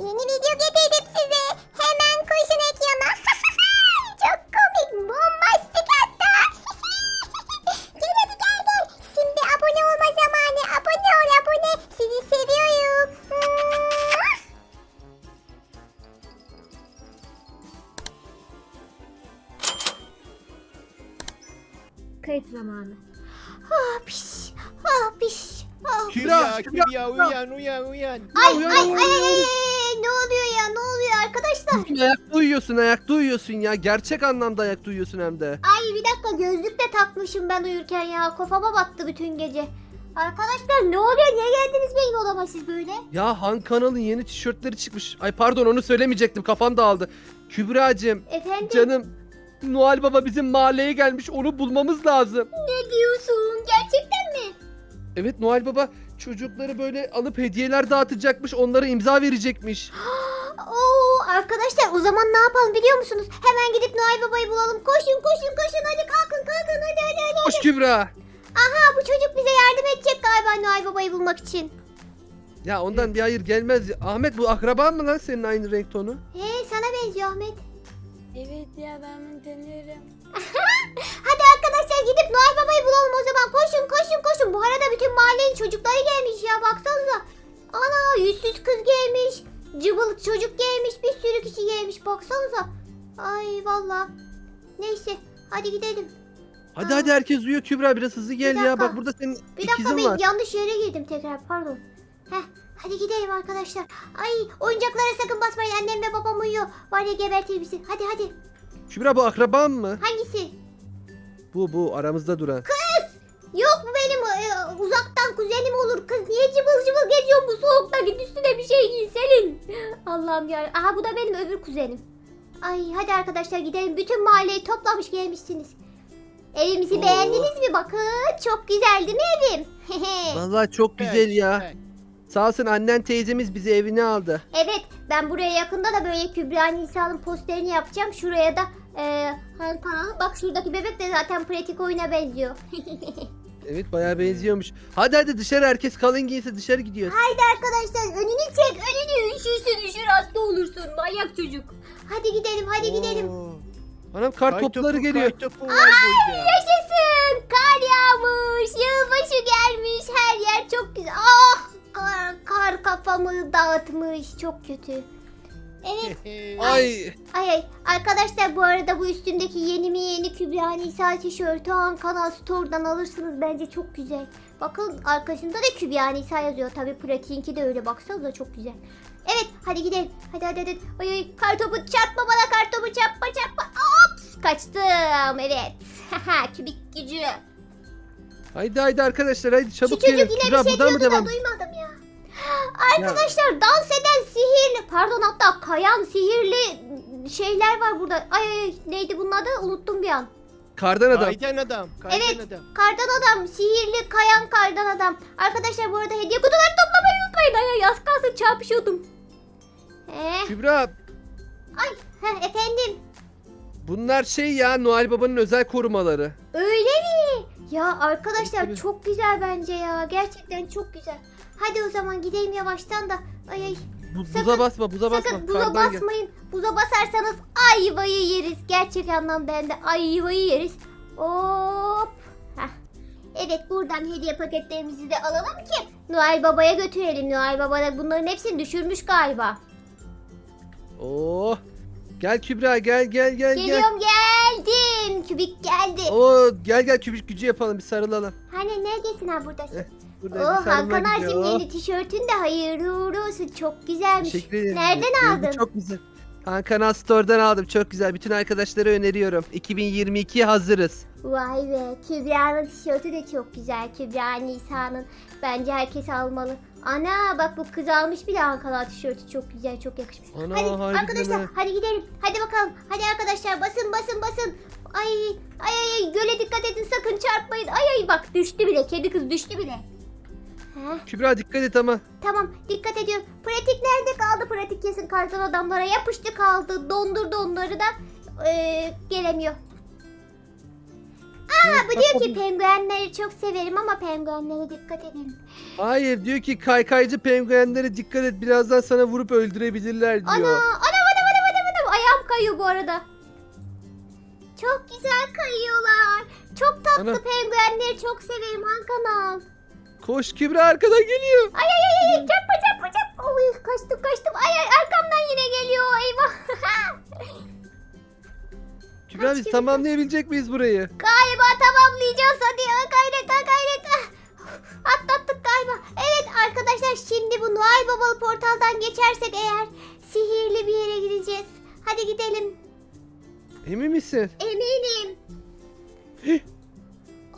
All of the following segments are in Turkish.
Yeni video getirdim size. Hemen koşun ekrana. Çok komik. Bombastik hatta. gel hadi gel gel. Şimdi abone olma zamanı. Abone ol abone. Sizi seviyorum. Kayıt zamanı. Ah piş. Ah piş. Ah. Kübra, Kübra, Kübra uyan uyan uyan. Ay uyan, ay ay ay, ay. Ne oluyor ya? Ne oluyor arkadaşlar? ayakta uyuyorsun ayakta uyuyorsun ya. Gerçek anlamda ayakta uyuyorsun hem de. Ay bir dakika gözlük de takmışım ben uyurken ya. Kafama battı bütün gece. Arkadaşlar ne oluyor? Niye geldiniz benim odama siz böyle? Ya Han kanalın yeni tişörtleri çıkmış. Ay pardon onu söylemeyecektim kafam dağıldı. Kübra'cığım Efendim? canım Noel Baba bizim mahalleye gelmiş onu bulmamız lazım. Ne diyorsun? Gerçekten mi? Evet Noel Baba çocukları böyle alıp hediyeler dağıtacakmış onlara imza verecekmiş. Oo arkadaşlar o zaman ne yapalım biliyor musunuz? Hemen gidip Noel Baba'yı bulalım. Koşun koşun koşun hadi kalkın kalkın hadi hadi hadi. Hoş Kübra. Aha bu çocuk bize yardım edecek galiba Noel Baba'yı bulmak için. Ya ondan bir hayır gelmez. Ahmet bu akraban mı lan senin aynı renk tonu? He sana benziyor Ahmet. Evet ya ben bunu tanıyorum. Hadi arkadaşlar gidip Noel Baba'yı bulalım o zaman. Koşun koşun koşun. Bu arada bütün mahallenin çocukları gelmiş ya baksanıza. Ana yüzsüz kız gelmiş. Cıbılık çocuk gelmiş. Bir sürü kişi gelmiş baksanıza. Ay valla. Neyse hadi gidelim. Hadi Aa. hadi herkes uyuyor Kübra biraz hızlı gel ya. dakika. Bak burada senin Bir dakika ikizin ben var. yanlış yere girdim tekrar pardon. Heh hadi gidelim arkadaşlar. Ay oyuncaklara sakın basmayın annem ve babam uyuyor. Var ya gebertir bizi. Hadi hadi. Kübra bu akraban mı? Hangisi? Bu bu aramızda duran. Yok kuzenim olur. Kız niye cıbıl cıbıl geziyorsun bu soğukta? Git üstüne bir şey giy Selin. Allah'ım ya. Aha bu da benim öbür kuzenim. Ay hadi arkadaşlar gidelim. Bütün mahalleyi toplamış gelmişsiniz. Evimizi Oo. beğendiniz mi? Bakın çok güzel değil mi evim? Vallahi çok güzel ya. Sağ olsun annen teyzemiz bizi evine aldı. evet ben buraya yakında da böyle Kübra Nisa'nın posterini yapacağım. Şuraya da e. Bak şuradaki bebek de zaten pratik oyuna benziyor. Evet bayağı benziyormuş. Hadi hadi dışarı herkes kalın giyinse dışarı gidiyoruz. Haydi arkadaşlar önünü çek önünü üşürsün üşür hasta olursun manyak çocuk. Hadi gidelim hadi gidelim. Oo. Anam kar Kay topları topu, geliyor. Kay topu var burada. Yaşasın kar yağmış yılbaşı gelmiş her yer çok güzel. Ah kar, kar kafamı dağıtmış çok kötü. Evet Ay ay ay arkadaşlar bu arada bu üstümdeki yeni mi yeni Kübra Nisa tişörtü Ankara Store'dan alırsınız bence çok güzel. Bakın arkasında da Kübra Nisa yazıyor tabi pratiğinki de öyle baksanıza çok güzel. Evet hadi gidelim hadi hadi hadi. Ay ay kar topu çarpma bana kar topu çarpma çarpma. Ops kaçtım evet. Kübik gücü. haydi haydi arkadaşlar haydi Şu çabuk çocuk gelin. yine Kübra bir şey buradan mı diyordu da devam? duymadım ya. Arkadaşlar dans eden sihirli pardon hatta kayan sihirli şeyler var burada. Ay ay ay, neydi bunun adı unuttum bir an. Kardan adam. Kaydan adam. Kaydan Evet. adam. Kardan adam sihirli kayan kardan adam. Arkadaşlar bu arada hediye kutuları toplamayı unutmayın. Ay ay az kalsın çarpışıyordum. Eh, Kübra heh, efendim bunlar şey ya Noel Baba'nın özel korumaları. öyle mi? Ya arkadaşlar çok güzel bence ya. Gerçekten çok güzel. Hadi o zaman gidelim yavaştan da. Ay ay Bu, Sakın- buza basma buza basma. Sakın buza Kardan gel. basmayın. Buza basarsanız ayvayı yeriz. Gerçek anlamda hem de ayvayı yeriz. Hop. Heh. Evet buradan hediye paketlerimizi de alalım ki Noel Baba'ya götürelim. Noel Baba da bunların hepsini düşürmüş galiba. Oo. Oh. Gel Kübra gel gel gel gel. Geliyorum geldim. Kübik geldi. Oo gel gel kübük gücü yapalım bir sarılalım. Hani neredesin ha buradasın? Eh, Burada Oh bir sarılma Hakan gidiyor. yeni tişörtün de hayırlı uğurlu olsun. Çok güzelmiş. Teşekkür ederim. Nereden aldın? Çok güzel. Hakan Store'dan aldım. Çok güzel. Bütün arkadaşlara öneriyorum. 2022 hazırız. Vay be Kübra'nın tişörtü de çok güzel. Kübra Nisa'nın. Bence herkes almalı. Ana bak bu kız almış bile Ankara tişörtü çok güzel çok yakışmış. Ana, hadi harbiden arkadaşlar ha. hadi gidelim. Hadi bakalım. Hadi arkadaşlar basın basın basın. Ay ay ay, göle dikkat edin sakın çarpmayın. Ay ay bak düştü bile kedi kız düştü bile. Heh, Kübra dikkat et ama. tamam dikkat ediyorum. Pratik nerede kaldı? Pratik kesin kartal adamlara yapıştı kaldı. Dondurdu onları da. Ee, gelemiyor. Aa bu diyor ki penguenleri çok severim ama penguenlere dikkat edin. Hayır diyor ki kaykaycı penguenlere dikkat et birazdan sana vurup öldürebilirler Ana diyor. anam anam anam anam anam ayağım kayıyor bu arada. Çok güzel kayıyorlar. Çok tatlı Ana. penguenleri çok severim Han Kanal. Koş Kübra arkadan geliyor. Ay ay ay ay çarpma çarpma çarpma. Oy, kaçtım kaçtım. Ay ay arkamdan yine geliyor eyvah. Kübra Kaç biz tamamlayabilecek miyiz burayı? Galiba tamamlayacağız hadi ya gayret ha gayret ha. Atlattık galiba. Evet arkadaşlar şimdi bu Noel Babalı portaldan geçersek eğer sihirli bir yere gideceğiz. Hadi gidelim. Emin misin? Eminim.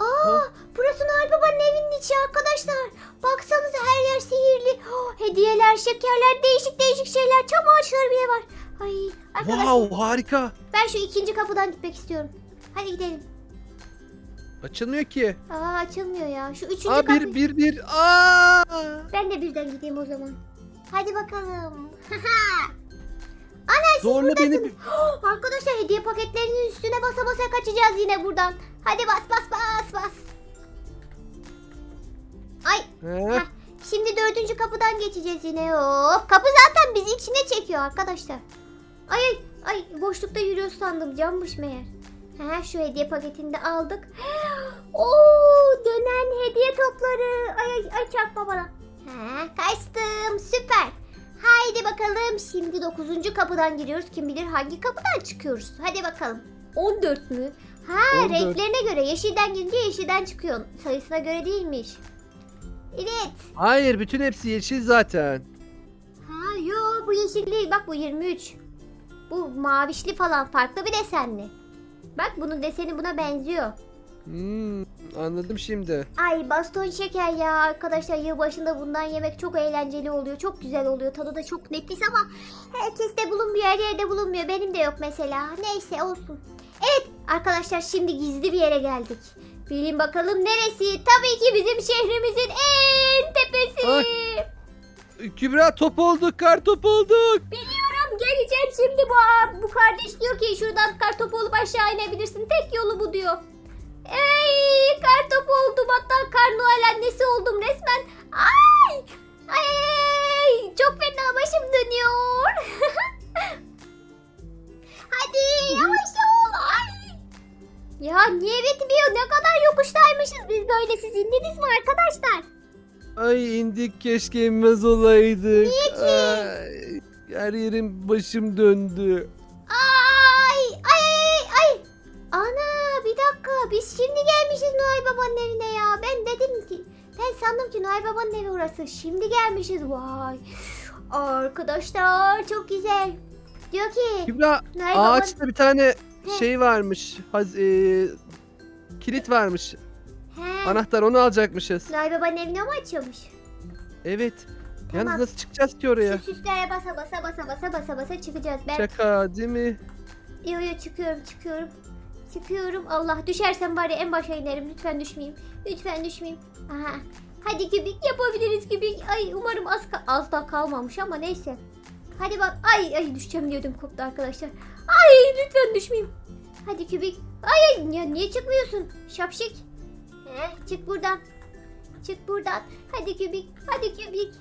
Aa, burası Noel Baba'nın evinin içi arkadaşlar. Baksanıza her yer sihirli. Oh, hediyeler, şekerler, değişik değişik şeyler. Çam ağaçları bile var. Ay arkadaşlar Wow harika. ben şu ikinci kapıdan gitmek istiyorum. Hadi gidelim. Açılmıyor ki. Aa açılmıyor ya. Şu üçüncü Aa kapı. bir bir bir. Aa! Ben de birden gideyim o zaman. Hadi bakalım. Ana siz Zorla buradasınız. beni Arkadaşlar hediye paketlerinin üstüne basa basa kaçacağız yine buradan. Hadi bas bas bas bas. Ay Heh. Heh, şimdi dördüncü kapıdan geçeceğiz yine. Hop. Kapı zaten bizi içine çekiyor arkadaşlar. Ay ay ay boşlukta yürüyoruz sandım. Cammış meğer. He, şu hediye paketini de aldık. Oo dönen hediye topları. Ay ay ay çarpma bana. He, kaçtım süper. Haydi bakalım şimdi dokuzuncu kapıdan giriyoruz. Kim bilir hangi kapıdan çıkıyoruz. Hadi bakalım. 14 mü? Ha 14. renklerine göre yeşilden girince yeşilden çıkıyor. Sayısına göre değilmiş. Evet. Hayır bütün hepsi yeşil zaten. Ha yo bu yeşil değil. Bak bu 23. Bu mavişli falan farklı bir desenli. Bak bunun deseni buna benziyor. Hmm, anladım şimdi. Ay baston şeker ya arkadaşlar yılbaşında bundan yemek çok eğlenceli oluyor. Çok güzel oluyor. Tadı da çok nefis ama herkes de bulunmuyor. Her yerde bulunmuyor. Benim de yok mesela. Neyse olsun. Evet arkadaşlar şimdi gizli bir yere geldik. Bilin bakalım neresi? Tabii ki bizim şehrimizin en tepesi. Ay. Kübra top olduk kar top olduk. Biliyorum geleceğim şimdi bu bu kardeş diyor ki şuradan kartopu olup aşağı inebilirsin. Tek yolu bu diyor. Ey kartopu oldum hatta kar Noel annesi oldum resmen. Ay ay, ay çok fena başım dönüyor. Hadi yavaş ol. Ay. Ya niye bitmiyor? Ne kadar yokuştaymışız biz böyle. Siz indiniz mi arkadaşlar? Ay indik keşke inmez olaydık. Niye ki? Ay, her yerim başım döndü. Ay ay ay ay. Ana bir dakika biz şimdi gelmişiz Noel Baba'nın evine ya. Ben dedim ki ben sandım ki Noel Baba'nın evi orası. Şimdi gelmişiz vay. Arkadaşlar çok güzel. Diyor ki Kübra Noel Baba ağaçta bir tane. Şey varmış. Haz, e, kilit varmış. He, Anahtar onu alacakmışız. Noel Baba'nın evini o mu açıyormuş? Evet. Tamam. Yalnız nasıl çıkacağız ki oraya? Şu süslere basa basa basa basa basa basa çıkacağız. Ben Şaka değil mi? yo yo çıkıyorum çıkıyorum. Çıkıyorum. Allah düşersem bari en başa inerim. Lütfen düşmeyeyim. Lütfen düşmeyeyim. Aha. Hadi kübik yapabiliriz kübik. Ay umarım az ka- az da kalmamış ama neyse. Hadi bak. Ay ay düşeceğim diyordum koptu arkadaşlar. Ay lütfen düşmeyeyim. Hadi kübik. Ay ya niye çıkmıyorsun? Şapşik. Heh, çık buradan. Çık buradan. Hadi kübik. Hadi kübik.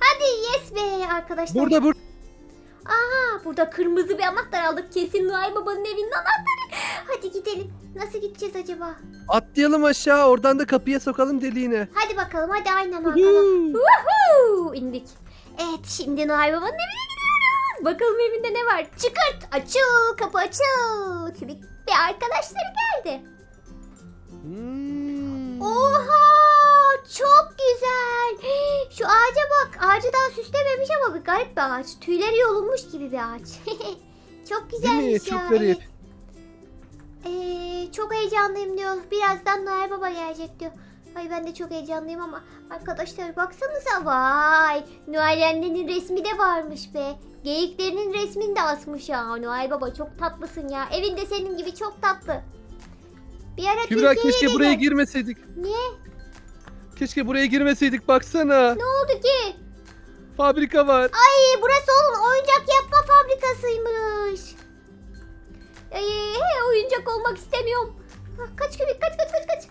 Hadi yes be arkadaşlar. Burada burada. Aha burada kırmızı bir anahtar aldık. Kesin Noel Baba'nın evinin anahtarı. Hadi gidelim. Nasıl gideceğiz acaba? Atlayalım aşağı oradan da kapıya sokalım deliğine. Hadi bakalım hadi aynen. Yuhuu. Woohoo! İndik. Evet şimdi Noel Baba'nın evine gidiyoruz. Bakalım evinde ne var? Çıkart açıl kapı açıl. Kübik bir arkadaşları geldi. Hmm. Oha çok güzel. Şu ağaca bak. Ağacı daha süslememiş ama bir garip bir ağaç. Tüyleri yolunmuş gibi bir ağaç. çok Değil güzelmiş mi? ya. Çok garip. evet. Ee, çok heyecanlıyım diyor. Birazdan Noel Baba gelecek diyor. Ay ben de çok heyecanlıyım ama arkadaşlar baksanıza vay. Noel annenin resmi de varmış be. Geyiklerinin resmini de asmış ya. Noel Baba çok tatlısın ya. Evin de senin gibi çok tatlı. Bir ara Kübra Türkiye'ye keşke de buraya gel. girmeseydik. Niye? Keşke buraya girmeseydik baksana. Ne oldu ki? Fabrika var. Ay burası onun oyuncak yapma fabrikasıymış. Ay, he, oyuncak olmak istemiyorum. Ah, kaç kübik kaç kaç kaç kaç.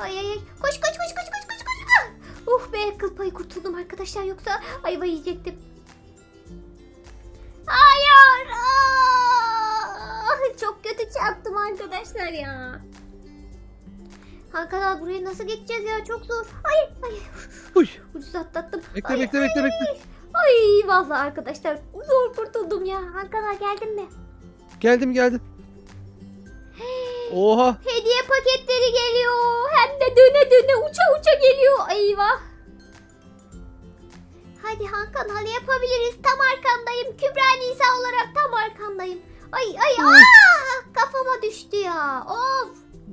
Ay ay ay. Koş koş koş koş koş koş koş. Ah! Uh be kıl payı kurtuldum arkadaşlar yoksa ayva yiyecektim. Hayır. Ah! Çok kötü çarptım arkadaşlar ya. Hakan abi buraya nasıl geçeceğiz ya çok zor. Hayır hayır. Uy. Ucuz atlattım. Bekle Ay, bekle ay, bekle ay, bekle. Ay vallahi arkadaşlar zor kurtuldum ya. Hakan abi geldin mi? Geldim geldim. Oha. Hediye paketleri geliyor. Hem de döne döne uça uça geliyor. Eyvah. Hadi Hakan hadi yapabiliriz. Tam arkandayım. Kübra Nisa olarak tam arkandayım. Ay ay aa, kafama düştü ya. Of.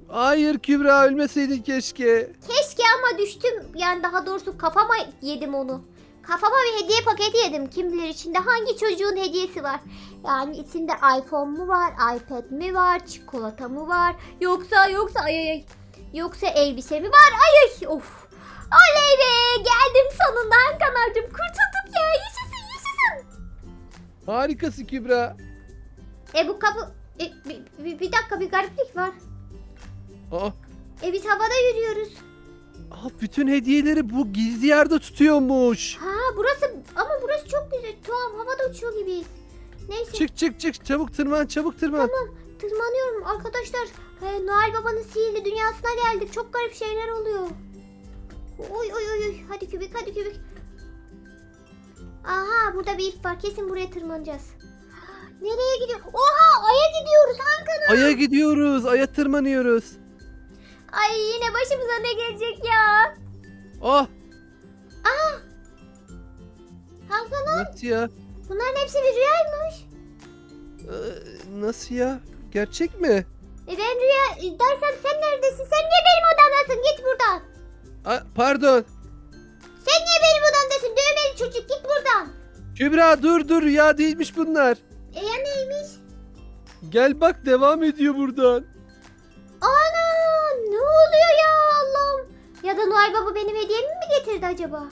Hayır Kübra ölmeseydin keşke. Keşke ama düştüm. Yani daha doğrusu kafama yedim onu. Kafama bir hediye paketi yedim. Kim bilir içinde hangi çocuğun hediyesi var. Yani içinde iPhone mu var, iPad mi var, çikolata mı var? Yoksa yoksa ay ay ay. Yoksa elbise mi var? Ay ay of. Oley be geldim sonunda Hakan'cığım kurtulduk ya yaşasın yaşasın. Harikasın Kübra. E bu kapı e, bir, bir, bir dakika bir gariplik var. Aa, E biz havada yürüyoruz. aa, bütün hediyeleri bu gizli yerde tutuyormuş. Ha burası ama burası çok güzel. Tuhaf havada uçuyor gibiyiz. Neyse. Çık çık çık çabuk tırman çabuk tırman. Tırmanıyorum arkadaşlar. Ee, Noel Baba'nın sihirli dünyasına geldik. Çok garip şeyler oluyor. Oy oy oy oy. Hadi kübik hadi kübik. Aha burada bir ip var. Kesin buraya tırmanacağız. Nereye gidiyor? Oha aya gidiyoruz Hakan. Aya gidiyoruz. Aya tırmanıyoruz. Ay yine başımıza ne gelecek ya? Ah Hakan nasıl ya? bunların hepsi bir rüyaymış. Ee, nasıl ya? Gerçek mi? E ben rüya dersem sen neredesin? Sen niye benim odamdasın? Git buradan. Aa, pardon. Sen niye benim odamdasın? Dövmeli çocuk git buradan. Kübra dur dur ya değilmiş bunlar. E ya neymiş? Gel bak devam ediyor buradan. Ana ne oluyor ya Allah'ım? Ya da Noel Baba benim hediyemi mi getirdi acaba?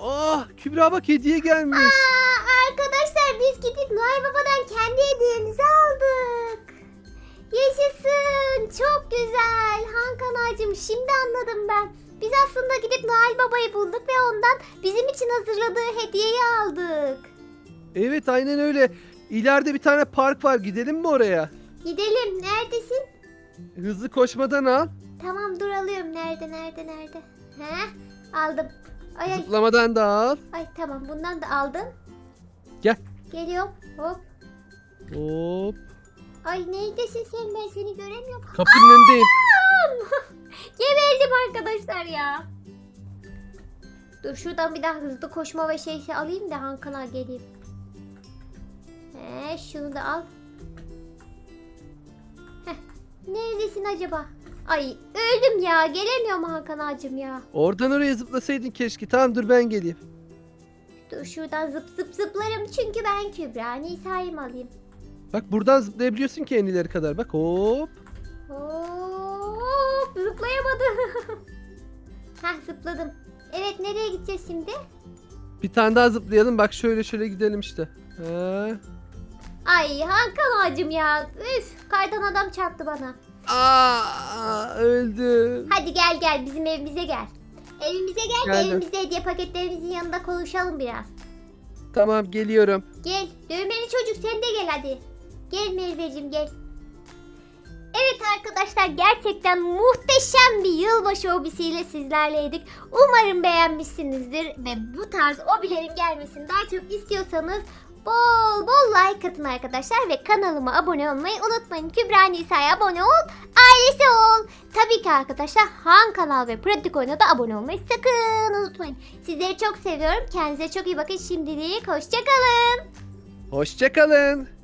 Ah Kübra bak hediye gelmiş. Aa, arkadaşlar biz gidip Noel Baba'dan kendi hediyemizi aldık. Yaşasın çok güzel. Hakan ağacım şimdi anladım ben. Biz aslında gidip Noel Baba'yı bulduk ve ondan bizim için hazırladığı hediyeyi aldık. Evet aynen öyle. İleride bir tane park var. Gidelim mi oraya? Gidelim neredesin? Hızlı koşmadan al. Tamam dur alıyorum. Nerede nerede nerede? He aldım. Ay ay. Zıplamadan da al. Ay tamam bundan da aldım. Gel. Geliyorum. Hop. Hop. Ay neydesin sen ben seni göremiyorum. Kapının önündeyim. Geberdim arkadaşlar ya. Dur şuradan bir daha hızlı koşma ve şeysi alayım da Hakan'a geleyim. He şunu da al. Heh, neredesin acaba? Ay öldüm ya gelemiyorum Hakan ağacım ya. Oradan oraya zıplasaydın keşke. Tamam dur ben geleyim. Dur şuradan zıp zıp zıplarım çünkü ben Kübra Nisa'yı mı alayım? Bak buradan zıplayabiliyorsun ki en ileri kadar. Bak hop. Hop zıplayamadım. Heh zıpladım. Evet nereye gideceğiz şimdi? Bir tane daha zıplayalım. Bak şöyle şöyle gidelim işte. Ha. Ay Hakan ağacım ya. Üf kaydan adam çarptı bana. Aa, öldüm. Hadi gel gel bizim evimize gel. Evimize gel de Geldim. evimizde hediye paketlerimizin yanında konuşalım biraz. Tamam geliyorum. Gel dövmeli çocuk sen de gel hadi. Gel Merveciğim gel. Evet arkadaşlar gerçekten muhteşem bir yılbaşı hobisiyle sizlerleydik. Umarım beğenmişsinizdir ve bu tarz hobilerin gelmesini daha çok istiyorsanız bol bol like atın arkadaşlar ve kanalıma abone olmayı unutmayın. Kübra Nisa'ya abone ol, ailesi ol. Tabii ki arkadaşlar Han Kanal ve Pratik Oyun'a da abone olmayı sakın unutmayın. Sizleri çok seviyorum. Kendinize çok iyi bakın. Şimdilik hoşçakalın. Hoşçakalın.